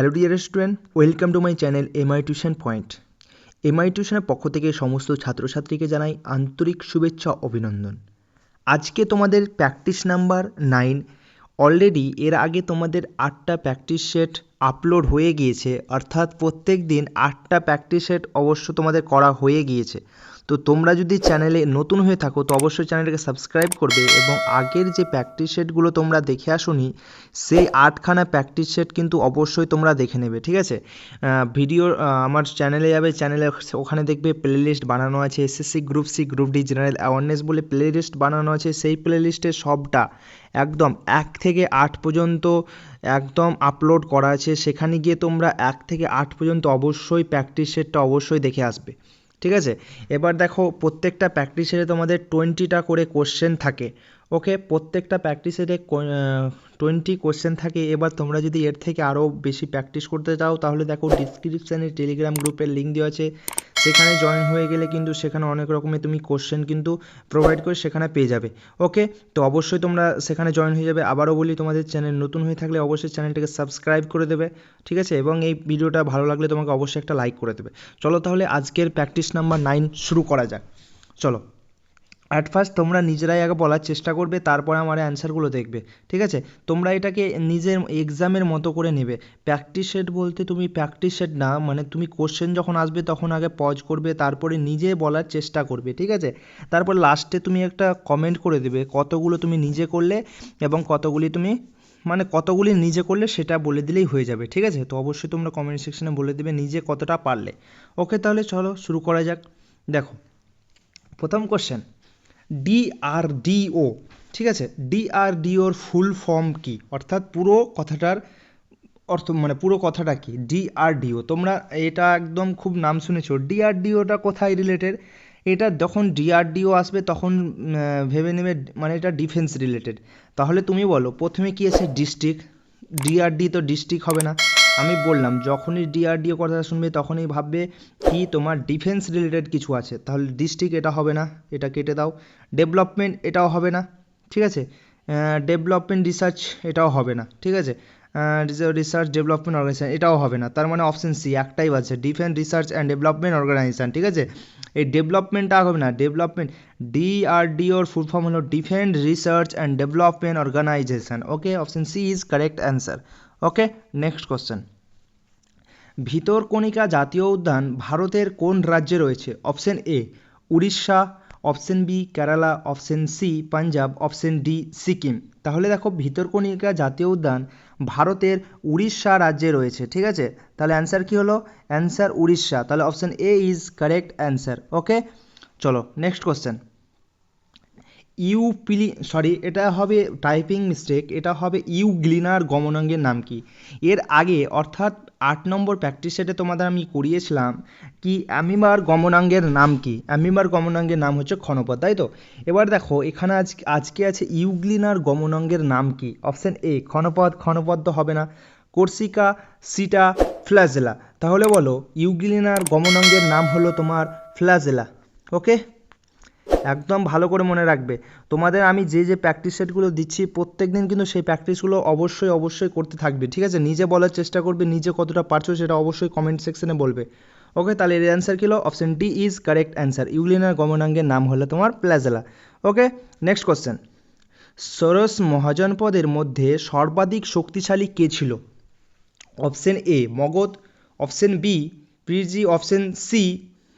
Hello dear student welcome to my channel M I tuition point M I টিউশনের পক্ষ থেকে সমস্ত ছাত্রছাত্রীকে জানাই আন্তরিক শুভেচ্ছা, অভিনন্দন। আজকে তোমাদের প্র্যাকটিস নাম্বার নাইন অলরেডি এর আগে তোমাদের আটটা প্র্যাকটিস সেট আপলোড হয়ে গিয়েছে, অর্থাৎ প্রত্যেক দিন আটটা প্র্যাকটিস সেট অবশ্য তোমাদের করা হয়ে গিয়েছে। তো তোমরা যদি চ্যানেলে নতুন হয়ে থাকো, তো অবশ্যই চ্যানেলটাকে সাবস্ক্রাইব করবে এবং আগের যে প্র্যাকটিস সেটগুলো তোমরা দেখে আসোনি, সেই আটখানা প্র্যাকটিস সেট কিন্তু অবশ্যই তোমরা দেখে নেবে, ঠিক আছে? ভিডিও আমার চ্যানেলে যাবে চ্যানেলে ওখানে দেখবে প্লে লিস্ট বানানো আছে SSC group C group D general awareness বলে প্লে লিস্ট বানানো আছে, সেই প্লে লিস্টে সবটা একদম এক থেকে আট পর্যন্ত একদম আপলোড করা আছে, সেখানে গিয়ে তোমরা এক থেকে আট পর্যন্ত অবশ্যই প্র্যাকটিস সেটটা অবশ্যই দেখে আসবে। ঠিক আছে? এবার দেখো প্রত্যেকটা প্র্যাকটিসের তোমাদের টোয়েন্টিটা করে কোশ্চেন থাকে। ওকে প্রত্যেকটা প্র্যাকটিসেরে টোয়েন্টি কোশ্চেন থাকে। এবার তোমরা যদি এর থেকে আরও বেশি প্র্যাকটিস করতে চাও, তাহলে দেখো ডিসক্রিপশানে টেলিগ্রাম গ্রুপের লিঙ্ক দেওয়া আছে। সেখানে জয়েন হয়ে গেলে কিন্তু সেখানে অনেক রকমের তুমি কোশ্চেন কিন্তু প্রোভাইড করে সেখানে পেয়ে যাবে। ওকে? তো অবশ্যই তোমরা সেখানে জয়েন হয়ে যাবে। আবারও বলি, তোমাদের চ্যানেল নতুন হয়ে থাকলে অবশ্যই চ্যানেলটাকে সাবস্ক্রাইব করে দেবে, ঠিক আছে? এবং এই ভিডিওটা ভালো লাগলে তোমাকে অবশ্যই একটা লাইক করে দেবে। চলো তাহলে আজকের প্র্যাকটিস নাম্বার নাইন শুরু করা যাক। চলো। অ্যাট ফার্স্ট তোমরা নিজেরাই আগে বলার চেষ্টা করবে, তারপরে আমার অ্যান্সারগুলো দেখবে, ঠিক আছে? তোমরা এটাকে নিজের এক্সামের মতো করে নেবে। প্র্যাকটিস সেট বলতে তুমি প্র্যাকটিস সেট না মানে তুমি কোশ্চেন যখন আসবে তখন আগে পজ করবে, তারপরে নিজে বলার চেষ্টা করবে, ঠিক আছে? তারপর লাস্টে তুমি একটা কমেন্ট করে দেবে, কতগুলো তুমি নিজে করলে এবং কতগুলি তুমি মানে কতগুলি নিজে করলে সেটা বলে দিলেই হয়ে যাবে, ঠিক আছে? তো অবশ্যই তোমরা কমেন্ট সেকশনে বলে দেবে নিজে কতটা পারলে। ওকে তাহলে চলো শুরু করা যাক। দেখো, প্রথম কোশ্চেন ডিআরডিও ঠিক আছে? ডিআরডিওর ফুল ফর্ম কি? অর্থাৎ পুরো কথাটার অর্থ মানে পুরো কথাটা কি? ডিআরডিও তোমরা এটা একদম খুব নাম শুনেছো। ডিআরডিওটা কোথায় রিলেটেড এটা যখন ডিআরডিও আসবে, তখন ভেবে নেবে মানে এটা ডিফেন্স রিলেটেড তাহলে তুমি বলো, প্রথমে কি আছে ডিস্ট্রিক্ট ডিআরডি তো ডিস্ট্রিক্ট হবে না। আমি বললাম, যখনই ডিআরডিও কথা শুনবে, তখনই ভাববে কি তোমার ডিফেন্স রিলেটেড কিছু আছে। তাহলে ডিস্ট্রিক্ট এটা হবে না, এটা কেটে দাও। ডেভেলপমেন্ট এটাও হবে না, ঠিক আছে? ডেভেলপমেন্ট রিসার্চ এটাও হবে না, ঠিক আছে? রিসার্চ ডেভেলপমেন্ট অর্গানাইজেশান এটাও হবে না। তার মানে অপশন সি একটাই আছে defence research and development organisation ঠিক আছে? এই ডেভেলপমেন্টটা হবে না ডেভেলপমেন্ট ডিআরডিওর ফুল ফর্ম হলো defence research and development organisation okay option C is correct answer okay next question Bhitarkanika জাতীয় উদ্যান ভারতের কোন রাজ্যে রয়েছে? Option A Orissa option B Kerala option C Punjab option D Sikkim. তাহলে দেখো ভিতরকণিকা জাতীয় উদ্যান ভারতের উড়িষ্যা রাজ্যে রয়েছে, ঠিক আছে? তাহলে অ্যান্সার কী হলো? অ্যান্সার উড়িষ্যা। তাহলে option A is correct answer okay চলো নেক্সট কোশ্চেন ইউপিলি সরি এটা হবে টাইপিং মিস্টেক এটা হবে ইউগ্লিনার গমনাঙ্গের নাম কি? এর আগে, অর্থাৎ আট নম্বর প্র্যাকটিস সেটে তোমাদের আমি করিয়েছিলাম কি অ্যামিবার গমনাঙ্গের নাম কি? অ্যামিবার গমনাঙ্গের নাম হচ্ছে ক্ষণপদ তাই তো? এবার দেখো, এখানে আজ, আজকে আছে ইউগ্লিনার গমনাঙ্গের নাম কি? অপশান এ ক্ষণপদ ক্ষণপদ তো হবে না। কোর্সিকা, সিটা, ফ্ল্যাজেলা। তাহলে বলো ইউগ্লিনার গমনাঙ্গের নাম হলো তোমার ফ্ল্যাজেলা ওকে একদম ভালো করে মনে রাখবে। তোমাদের আমি যে যে প্র্যাকটিস সেটগুলো দিচ্ছি প্রত্যেক দিন কিন্তু সেই প্র্যাকটিসগুলো অবশ্যই অবশ্যই করতে থাকবে, ঠিক আছে? নিজে বলার চেষ্টা করবে, নিজে কতটা পারছ সেটা অবশ্যই কমেন্ট সেকশনে বলবে। ওকে তাহলে এর অ্যান্সার কী হলো? Option D is correct answer ইউলিনার গমনাঙ্গের নাম হলো তোমার প্লাজেলা ওকে নেক্সট কোশ্চেন সরস মহাজনপদের মধ্যে সর্বাধিক শক্তিশালী কে ছিল? Option A Magadha. Option B Prezi option C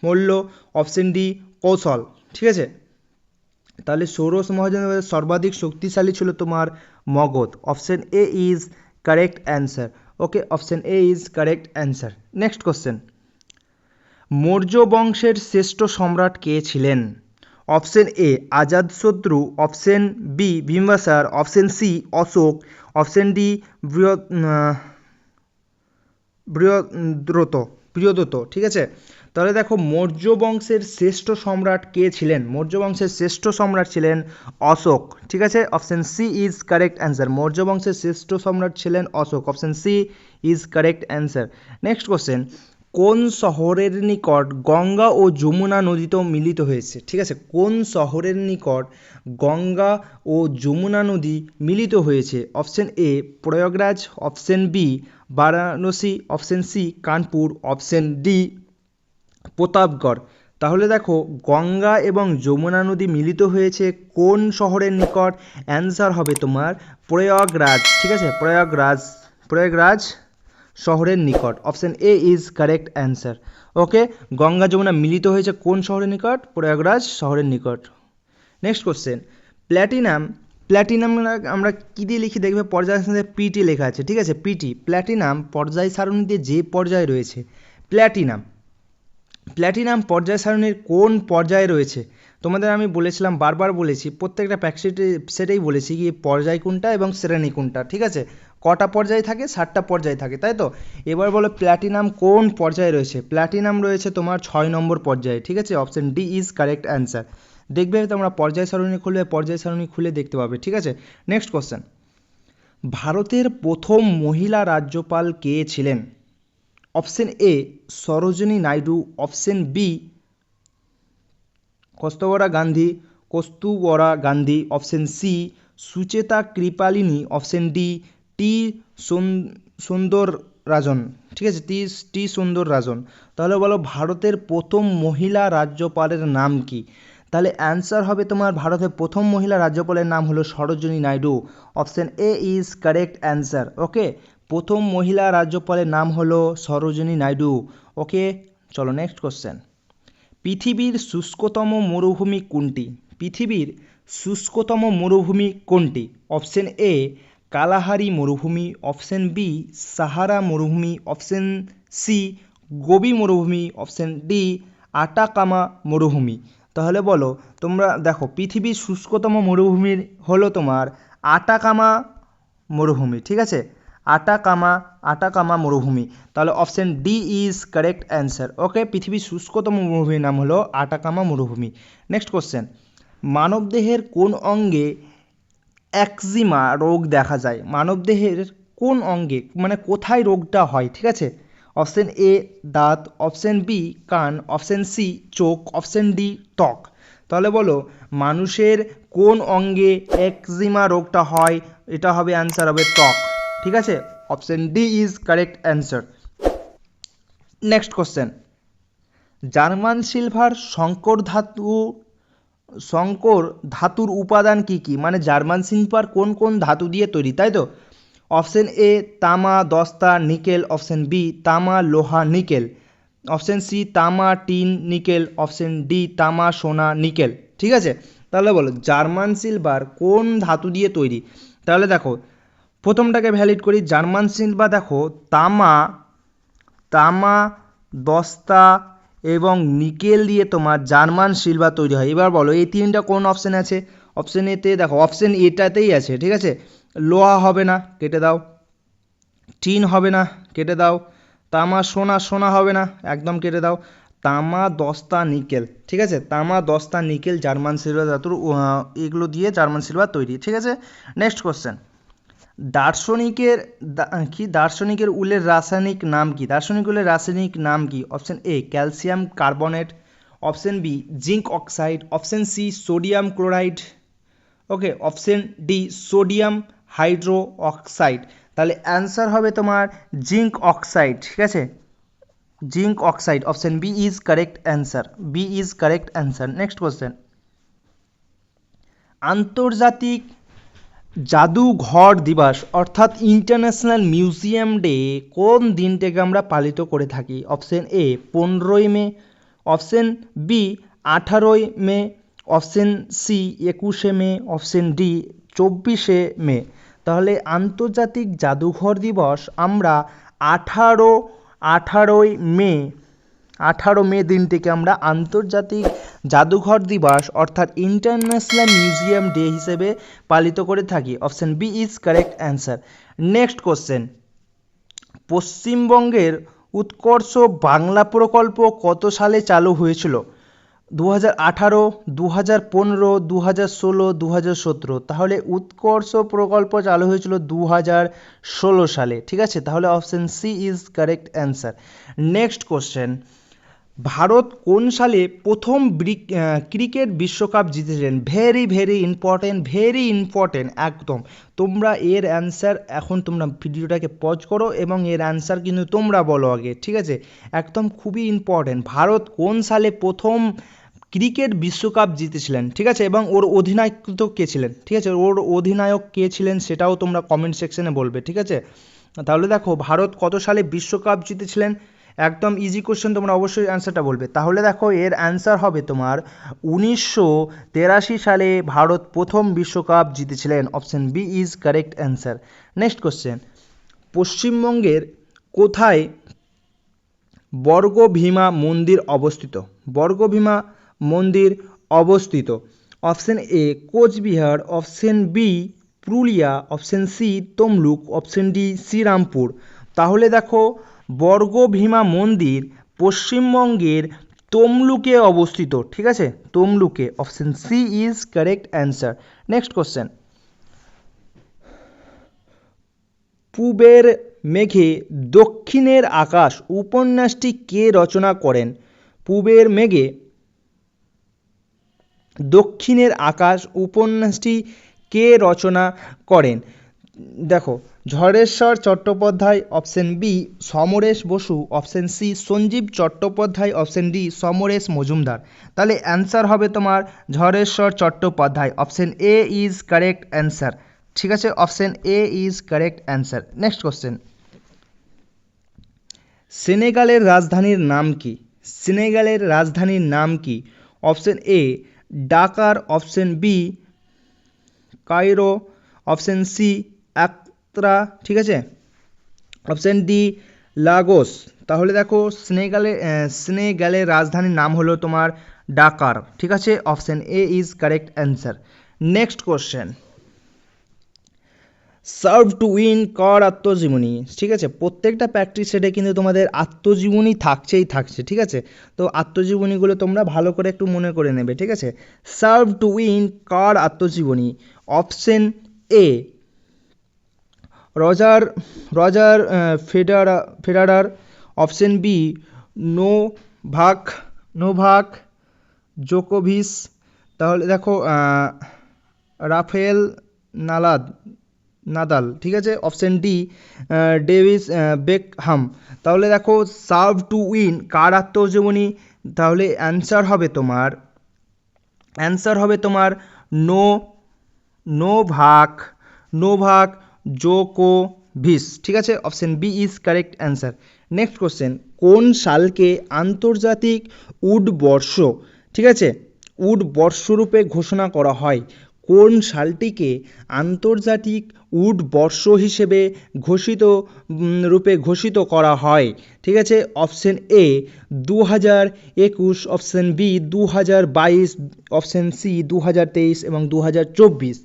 Malla. Option D Kosala. ঠিক আছে? তাহলে সৌরস মহাজনের সর্বাধিক শক্তিশালী ছিল তোমার Magadha. Option A is correct answer okay option A is correct answer next question Maurya বংশের শ্রেষ্ঠ সম্রাট কে ছিলেন? Option A Ajatashatru option B Bimbisara option C Ashoka option D Brihadratha প্রিয়দত, ঠিক আছে? তাহলে দেখো মৌর্য বংশের শ্রেষ্ঠ সম্রাট কে ছিলেন? মৌর্য বংশের শ্রেষ্ঠ সম্রাট ছিলেন অশোক। ঠিক আছে? Option C is correct answer Maurya বংশের শ্রেষ্ঠ সম্রাট ছিলেন Ashoka. Option C is correct answer next question কোন শহরের নিকট গঙ্গা ও যমুনা নদীতে মিলিত হয়েছে? ঠিক আছে? কোন শহরের নিকট গঙ্গা ও যমুনা নদী মিলিত হয়েছে? Option A Prayagraj. Option B Varanasi. Option C Kanpur. Option D Pratapgarh. তাহলে দেখো, গঙ্গা এবং যমুনা নদী মিলিত হয়েছে কোন শহরের নিকট? অ্যান্সার হবে তোমার প্রয়াগরাজ, ঠিক আছে? প্রয়াগরাজ প্রয়াগরাজ শহরের নিকট। Option A is correct answer okay Ganga, Yamuna মিলিত হয়েছে কোন শহরের নিকট? প্রয়াগরাজ শহরের নিকট। নেক্সট কোশ্চেন প্ল্যাটিনাম প্ল্যাটিনাম আমরা কী দিয়ে লিখি? দেখবে পর্যায় সারণীতে পিটি লেখা আছে, ঠিক আছে? পিটি প্ল্যাটিনাম পর্যায় সারণীতে যে পর্যায়ে রয়েছে প্ল্যাটিনাম প্ল্যাটিনাম পর্যায় সারণীর কোন পর্যায়ে রয়েছে? তোমাদের আমি বলেছিলাম, বারবার বলেছি, প্রত্যেকটা প্যাকসেটে সেটাই বলেছি কি পর্যায় কোনটা এবং শ্রেণি কোনটা, ঠিক আছে? কটা পর্যায় থাকে ষাটটা পর্যায় থাকে, তাই তো? এবার বলো প্ল্যাটিনাম কোন পর্যায়ে রয়েছে? প্ল্যাটিনাম রয়েছে তোমার ছয় নম্বর পর্যায়ে, ঠিক আছে? Option D is correct answer. দেখবে তোমরা পর্যায় সারণী খুলবে, পর্যায় সারণী খুলে দেখতে পাবে, ঠিক আছে? Next question. ভারতের প্রথম মহিলা রাজ্যপাল কে ছিলেন? Option A Sarojini Naidu, option B Kasturba Gandhi, Kasturba Gandhi, option C Sucheta Kripalani, option D T Sundar Rajan ঠিক আছে, টি টি সুন্দর রাজন তাহলে বলো ভারতের প্রথম মহিলা রাজ্যপালের নাম কি? তাহলে অ্যান্সার হবে তোমার ভারতের প্রথম মহিলা রাজ্যপালের নাম হলো Sarojini Naidu. Option A is correct answer okay প্রথম মহিলা রাজ্যপালের নাম হলো সরোজিনী নাইডু। ওকে, চলো নেক্সট কোশ্চেন পৃথিবীর শুষ্কতম মরুভূমি কোনটি? পৃথিবীর শুষ্কতম মরুভূমি কোনটি? অপশন এ কালাহারি মরুভূমি অপশন বি সাহারা মরুভূমি অপশন সি গোবি মরুভূমি অপশন ডি আটাকামা মরুভূমি। তাহলে বলো, তোমরা দেখো, পৃথিবীর শুষ্কতম মরুভূমির হলো তোমার আটাকামা মরুভূমি, ঠিক আছে? আটাকামা আটাকামা মরুভূমি। তাহলে option D is correct answer okay পৃথিবীর শুষ্কতম মরুভূমির নাম হলো আটাকামা মরুভূমি। নেক্সট কোশ্চেন মানবদেহের কোন অঙ্গে একজিমা রোগ দেখা যায়? মানবদেহের কোন অঙ্গে মানে কোথায় রোগটা হয়? ঠিক আছে? অপশন এ দাঁত। অপশন বি কান। অপশন সি চোখ। অপশন ডি ত্বক। তাহলে বলো, মানুষের কোন অঙ্গে একজিমা রোগটা হয়? এটা হবে অ্যান্সার হবে ত্বক। ঠিক আছে? Option D is correct answer next question German silver Shankar ধাতু, শঙ্কর ধাতুর উপাদান কি কি? মানে জার্মান সিলভার কোন কোন ধাতু দিয়ে তৈরি, তাই তো? অপশন এ তামা, দস্তা, নিকেল। অপশন বি তামা, লোহা, নিকেল। অপশন সি তামা, টিন, নিকেল। অপশন ডি তামা, সোনা, নিকেল। ঠিক আছে? তাহলে বলো, জার্মান সিলভার কোন ধাতু দিয়ে তৈরি? তাহলে দেখো প্রথমটাকে ভ্যালিড করি, জার্মান সিলভার দেখো, তামা তামা, দস্তা এবং নিকেল দিয়ে তোমার জার্মান সিলভার তৈরি হয়। এবার বলো, এই তিনটা কোন অপশানে আছে? অপশান এতে দেখো অপশান এটাতেই আছে, ঠিক আছে? লোহা হবে না, কেটে দাও। টিন হবে না, কেটে দাও। তামা, সোনা সোনা হবে না, একদম কেটে দাও। তামা, দস্তা, নিকেল, ঠিক আছে? তামা, দস্তা, নিকেল, জার্মান সিলভার ধাতুর এগুলো দিয়ে জার্মান সিলভার তৈরি, ঠিক আছে? নেক্সট কোশ্চেন দার্শনিকের কি? দার্শনিকের উলের রাসায়নিক নাম কি? দার্শনিক উলের রাসায়নিক নাম কি? Option A calcium carbonate. Option B zinc oxide. Option C sodium chloride. Okay, option D sodium hydroxide তাহলে অ্যান্সার হবে তোমার জিঙ্ক অক্সাইড, ঠিক আছে? Zinc oxide, option B is correct answer B is correct answer next question আন্তর্জাতিক জাদুঘর দিবস, অর্থাৎ international museum day কোন দিনটাকে আমরা পালিত করে থাকি? অপশন এ পনেরোই মে। অপশন বি আঠারোই মে। অপশন সি একুশে মে। অপশন ডি চব্বিশে মে। তাহলে আন্তর্জাতিক জাদুঘর দিবস আমরা আঠারো, আঠারোই মে আঠারো মে দিনটিকে আমরা আন্তর্জাতিক জাদুঘর দিবস অর্থাৎ ইন্টারন্যাশনাল মিউজিয়াম ডে হিসেবে পালিত করে থাকি। Option B is correct answer. Next question. পশ্চিমবঙ্গের উৎকর্ষ বাংলা প্রকল্প কত সালে চালু হয়েছিল? দু হাজার আঠারো দু হাজার পনেরো দু হাজার ষোলো দু হাজার সতেরো। তাহলে উৎকর্ষ প্রকল্প চালু হয়েছিল দু হাজার ষোলো সালে। ঠিক আছে? তাহলে option C is correct answer. Next question. Bharat কোন সালে প্রথম ক্রিকেট বিশ্বকাপ জিতেছিলেন? Very very important very important একদম। তোমরা এর অ্যান্সার এখন তোমরা ভিডিওটাকে পজ করো এবং এর অ্যান্সার কিন্তু তোমরা বলো আগে, ঠিক আছে? একদম খুবই ইম্পর্টেন্ট ভারত কোন সালে প্রথম ক্রিকেট বিশ্বকাপ জিতেছিলেন, ঠিক আছে? এবং ওর অধিনায়ক তো কে ছিলেন, ঠিক আছে? ওর অধিনায়ক কে ছিলেন সেটাও তোমরা কমেন্ট সেকশনে বলবে, ঠিক আছে? তাহলে দেখো, ভারত কত সালে বিশ্বকাপ জিতেছিলেন? একদম ইজি কোশ্চেন তোমরা অবশ্যই অ্যান্সারটা বলবে। তাহলে দেখো, এর অ্যান্সার হবে তোমার উনিশশো তেরাশি সালে ভারত প্রথম বিশ্বকাপ জিতেছিলেন। Option B is correct answer next question পশ্চিমবঙ্গের কোথায় বর্গভীমা মন্দির অবস্থিত? বর্গভীমা মন্দির অবস্থিত। Option A Cooch Behar. Option B Purulia. Option C Tamluk. Option D Shrirampur. তাহলে দেখো বর্গভীমা মন্দির পশ্চিমবঙ্গের তমলুকে অবস্থিত, ঠিক আছে? তমলুকে option C is correct answer next question পূবের মেঘে দক্ষিণের আকাশ উপন্যাসটি কে রচনা করেন? পূবের মেঘে দক্ষিণের আকাশ উপন্যাসটি কে রচনা করেন? দেখো, Jhareshwar Chattopadhyay option B Samaresh Basu option C Sanjib Chattopadhyay option D Samaresh Majumdar. তাহলে অ্যান্সার হবে তোমার Jhareshwar Chattopadhyay. Option A is correct answer ঠিক আছে? Option A is correct answer next question সেনেগালের রাজধানীর নাম কি? সেনেগালের রাজধানীর নাম কি? Option A Dakar option B Cairo option C Accra ঠিক আছে? অপশন ডি লাগোস তাহলে দেখো সেনেগালের সেনেগালের রাজধানীর নাম হলো তোমার ডাকার ঠিক আছে? Option A is correct answer next question serve to win কর আত্মজীবনী? ঠিক আছে? প্রত্যেকটা প্র্যাকটিস সেটে কিন্তু তোমাদের আত্মজীবনী থাকছেই থাকছে, ঠিক আছে? তো আত্মজীবনীগুলো তোমরা ভালো করে একটু মনে করে নেবে, ঠিক আছে? সার্ভ টু উইন কার আত্মজীবনী? Option A Roger Roger Federer, Federer option B Novak Novak জোকোভিস তাহলে দেখো রাফেল নালাদ, নাদাল, ঠিক আছে? Option D David Beckham. তাহলে দেখো, সার্ভ টু উইন, কার আত্মজীবনী? তাহলে অ্যান্সার হবে তোমার, অ্যান্সার হবে তোমার নো, নোভাক নোভাক জোকোভিস ঠিক আছে? Option B is correct answer next question কোন সালকে আন্তর্জাতিক উড বর্ষ ঠিক আছে? উড বর্ষরূপে ঘোষণা করা হয়। কোন সালটিকে আন্তর্জাতিক উড বর্ষ হিসেবে ঘোষিত রূপে ঘোষিত করা হয়? ঠিক আছে? অপশন এ দু হাজার একুশ। অপশন বি দু হাজার বাইশ। অপশন সি দু হাজার তেইশ এবং দু হাজার চব্বিশ।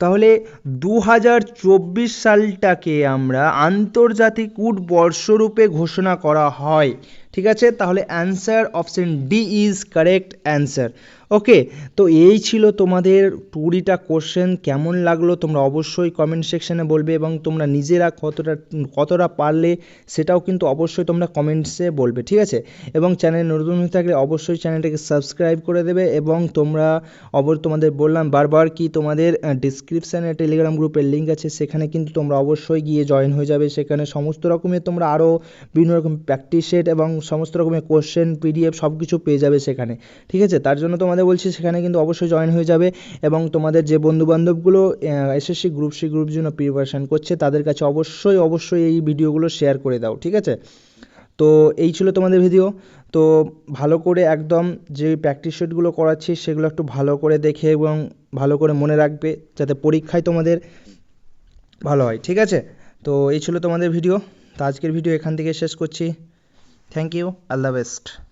তাহলে দু হাজার চব্বিশ সালটাকে আমরা আন্তর্জাতিক উট বর্ষরূপে ঘোষণা করা হয়। ঠিক আছে? তাহলে answer option D is correct answer okay তো এই ছিল তোমাদের কুড়িটা কোশ্চেন কেমন লাগল তোমরা অবশ্যই কমেন্ট সেকশনে বলবে এবং তোমরা নিজেরা কতটা কতটা পারলে সেটাও কিন্তু অবশ্যই তোমরা কমেন্টসে বলবে, ঠিক আছে? এবং চ্যানেল নতুন হয়ে থাকলে অবশ্যই চ্যানেলটাকে সাবস্ক্রাইব করে দেবে এবং তোমরা, অবর তোমাদের বললাম বারবার কি তোমাদের ডিসক্রিপশানে টেলিগ্রাম গ্রুপের লিঙ্ক আছে, সেখানে কিন্তু তোমরা অবশ্যই গিয়ে জয়েন হয়ে যাবে। সেখানে সমস্ত রকমের তোমরা আরও বিভিন্ন রকম প্র্যাকটিস সেট এবং সমস্ত রকমের কোশ্চেন পিডিএফ সব কিছু পেয়ে যাবে সেখানে, ঠিক আছে? তার জন্য তোমাদের বলছি, সেখানে কিন্তু অবশ্যই জয়েন হয়ে যাবে এবং তোমাদের যে বন্ধুবান্ধবগুলো এসএসসি গ্রুপ সি গ্রুপ জন্য প্রিপারেশান করছে, তাদের কাছে অবশ্যই অবশ্যই এই ভিডিওগুলো শেয়ার করে দাও, ঠিক আছে? তো এই ছিল তোমাদের ভিডিও তো ভালো করে একদম যে প্র্যাকটিস সেটগুলো করাচ্ছি, সেগুলো একটু ভালো করে দেখে এবং ভালো করে মনে রাখবে, যাতে পরীক্ষায় তোমাদের ভালো হয়, ঠিক আছে? তো এই ছিল তোমাদের ভিডিও তো আজকের ভিডিও এখান থেকে শেষ করছি। Thank you all the best